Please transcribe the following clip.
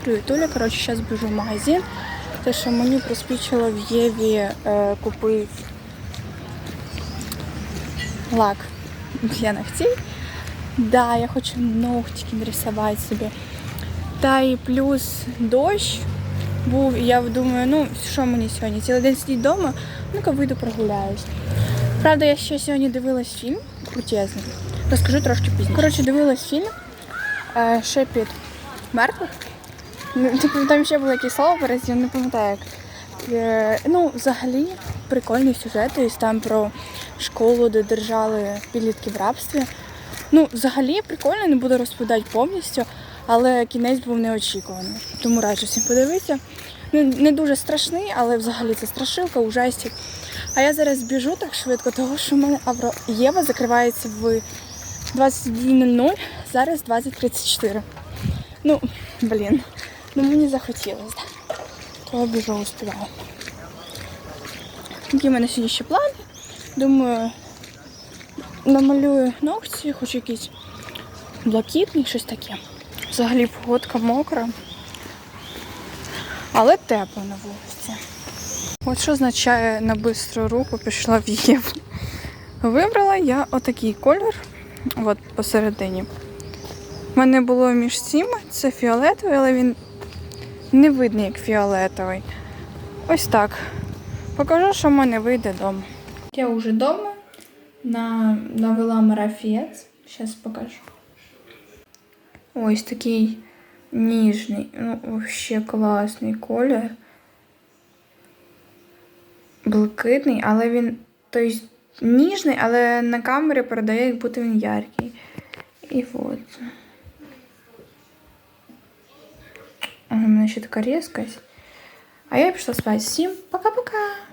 Привіт, Оля. Коротше, зараз біжу в магазин. Те, що мені приспічило в Єві е, купив лак для ногтей. Да, я хочу ногтики нарисувати собі. Та і плюс дощ був, і я думаю, ну що мені сьогодні? Цілий день сидіти вдома, ну-ка вийду прогуляюсь. Правда, я ще сьогодні дивилась фільм крутезний. Розкажу трошки пізніше. Коротше, дивилась фільм е, Шепіт мертвих. Типу, там ще було якесь слово перед я не пам'ятаю як. Е, ну, взагалі, прикольний сюжет, тобто там про школу, де держали підлітків в рабстві. Ну, взагалі прикольно, не буду розповідати повністю, але кінець був неочікуваний. Тому раджу всім подивитися. Ну, не дуже страшний, але взагалі це страшилка, ужастик. А я зараз біжу так швидко, тому що в мене Авро... Єва закривається в 21.00, зараз 20.34. Ну, блін, ну мені захотілося. да. То я біжу успіваю. Які в мене сьогодні ще плани. Думаю, намалюю ногті, хоч якийсь блакитний, щось таке. Взагалі погодка мокра. Але тепло на вулиці. От що означає на бистру руку пішла в Єву. Вибрала я отакий колір, от посередині. У мене було між цими, це фіолетовий, але він не видний як фіолетовий. Ось так. Покажу, що в мене вийде вдома. Я вже вдома на, навела марафієць. Зараз покажу. Ось такий ніжний, ну, вообще класний колір. Блакитний, але він тобто, ніжний, але на камері передає, як будто він яркий. І от. Ага, У такая різкость. А я пішла спать. Всім пока-пока!